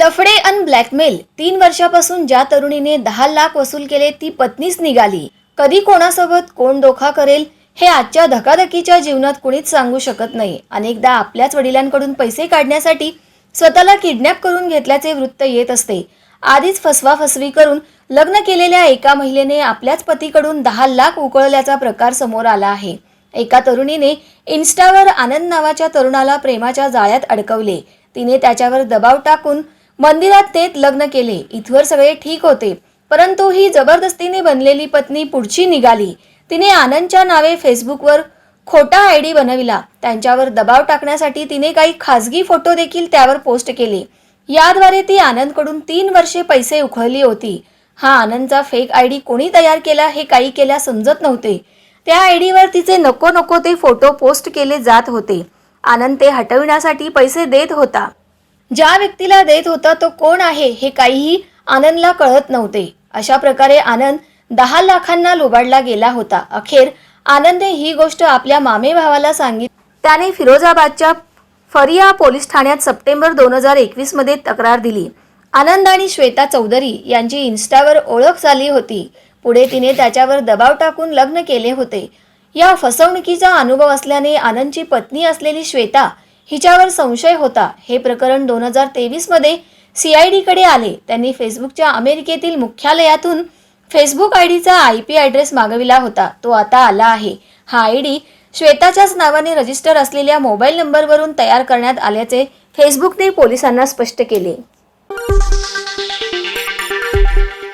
लफडे अन blackmail. तीन वर्षापासून ज्या तरुणीने दहा लाख वसूल केले ती पत्नीच निघाली. कधी कोणासोबत कोण धोका करेल हे आजच्या धकाधकीच्या जीवनात कुणीच सांगू शकत नाही. अनेकदा आपल्याच वडिलांकडून पैसे काढण्यासाठी स्वतःला किडनॅप करून घेतल्याचे वृत्त येत असते. आधीच फसवा फसवी करून लग्न केलेल्या एका महिलेने आपल्याच पतीकडून दहा लाख उकळल्याचा प्रकार समोर आला आहे. एका तरुणीने इन्स्टावर आनंद नावाच्या तरुणाला प्रेमाच्या जाळ्यात अडकवले. तिने त्याच्यावर दबाव टाकून मंदिरात ते लग्न केले. इथवर सगळे ठीक होते. परंतु ही जबरदस्तीने बनलेली पत्नी पुढची निघाली. तिने आनंदच्या नावे फेसबुकवर खोटा आय डी बनविला. त्यांच्यावर दबाव टाकण्यासाठी तिने काही खासगी फोटो देखील त्यावर पोस्ट केले. याद्वारे ती आनंदकडून तीन वर्षे पैसे उखळली होती. हा आनंदचा फेक आय डी कोणी तयार केला हे काही केल्या समजत नव्हते. त्या आय डीवर तिचे नको नको ते फोटो पोस्ट केले जात होते. आनंद ते हटविण्यासाठी पैसे देत होता. ज्या व्यक्तीला देत होता तो कोण आहे हे काहीही आनंदला कळत नव्हते. अशा प्रकारे आनंद दहा लाखांना लुबाडला गेला होता. अखेर आनंदने ही गोष्ट आपल्या मामे भावाला सांगितली. त्याने फिरोजाबादच्या फरिया पोलीस ठाण्यात सप्टेंबर दोन हजार एकवीसमध्ये तक्रार दिली. आनंद आणि श्वेता चौधरी यांची इन्स्टावर ओळख झाली होती. पुढे तिने त्याच्यावर दबाव टाकून लग्न केले होते. या फसवणुकीचा अनुभव असल्याने आनंदची पत्नी असलेली श्वेता हिच्यावर संशय होता. हे प्रकरण दोन हजार तेवीसमध्ये सी आय डीकडे आले. त्यांनी फेसबुकच्या अमेरिकेतील मुख्यालयातून फेसबुक आय डीचा आय पी ॲड्रेस मागविला होता. तो आता आला आहे. हा आय डी श्वेताच्याच नावाने रजिस्टर असलेल्या मोबाईल नंबरवरून तयार करण्यात आल्याचे फेसबुकने पोलिसांना स्पष्ट केले.